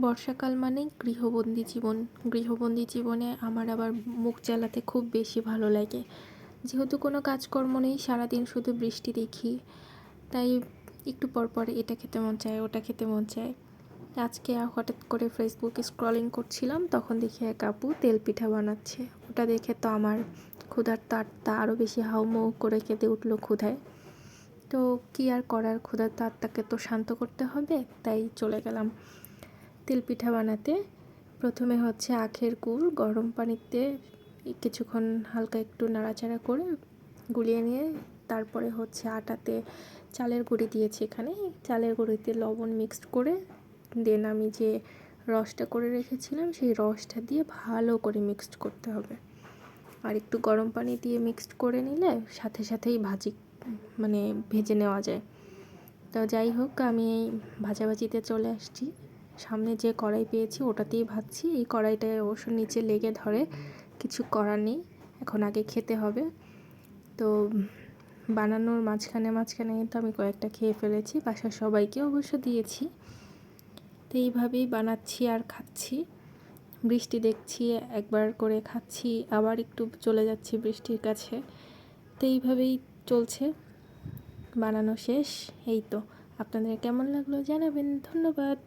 বর্ষাকাল মানেই গৃহবন্দী জীবন। গৃহবন্দী জীবনে আমার আবার মুখ জ্বালাতে খুব বেশি ভালো লাগে। যেহেতু কোনো কাজকর্ম নেই, সারাদিন শুধু বৃষ্টি দেখি। তাই একটু পর পর এটা খেতে মন চায়, ওটা খেতে মন চায়। আজকে হঠাৎ করে ফেসবুকে স্ক্রলিং করছিলাম, তখন দেখি এক আপু তেল পিঠা বানাচ্ছে। ওটা দেখে তো আমার ক্ষুধার তারটা আরও বেশি হাউমাউ করে কেঁদে উঠল ক্ষুধায়। তো কী আর করার ক্ষুধার তারটাকে তো শান্ত করতে হবে, তাই চলে গেলাম। তেল পিঠা বানাতে প্রথমে হচ্ছে আখের গুড়, গরম পানিতে কিছুক্ষণ হালকা একটু নাড়াচাড়া করে গুলিয়ে নিয়ে তারপরে হচ্ছে আটাতে চালের গুঁড়ি দিয়েছি এখানে। চালের গুঁড়িতে লবণ মিক্সড করে দেন আমি যে রসটা করে রেখেছিলাম সেই রসটা দিয়ে ভালো করে মিক্সড করতে হবে। আর একটু গরম পানি দিয়ে মিক্সড করে নিলে সাথে সাথেই ভাজি মানে ভেজে নেওয়া যায়। তো যাই হোক, আমি এই ভাজাভাজিতে চলে আসছি। সামনে যে কড়াই পেয়েছি ওটাতেই ভাজছি। এই কড়াইটায় অবশ্য নিচে লেগে ধরে কিছু করার নেই, এখন আগে খেতে হবে। তো বানানোর মাঝখানে মাঝখানে কিন্তু আমি কয়েকটা খেয়ে ফেলেছি, বাসার সবাইকে অবশ্য দিয়েছি। তো এইভাবেই বানাচ্ছি আর খাচ্ছি। বৃষ্টি দেখছি, একবার করে খাচ্ছি, আবার একটু চলে যাচ্ছি বৃষ্টির কাছে। তো এইভাবেই চলছে বানানো শেষ। এই তো, আপনাদের কেমন লাগল জানাবেন, ধন্যবাদ।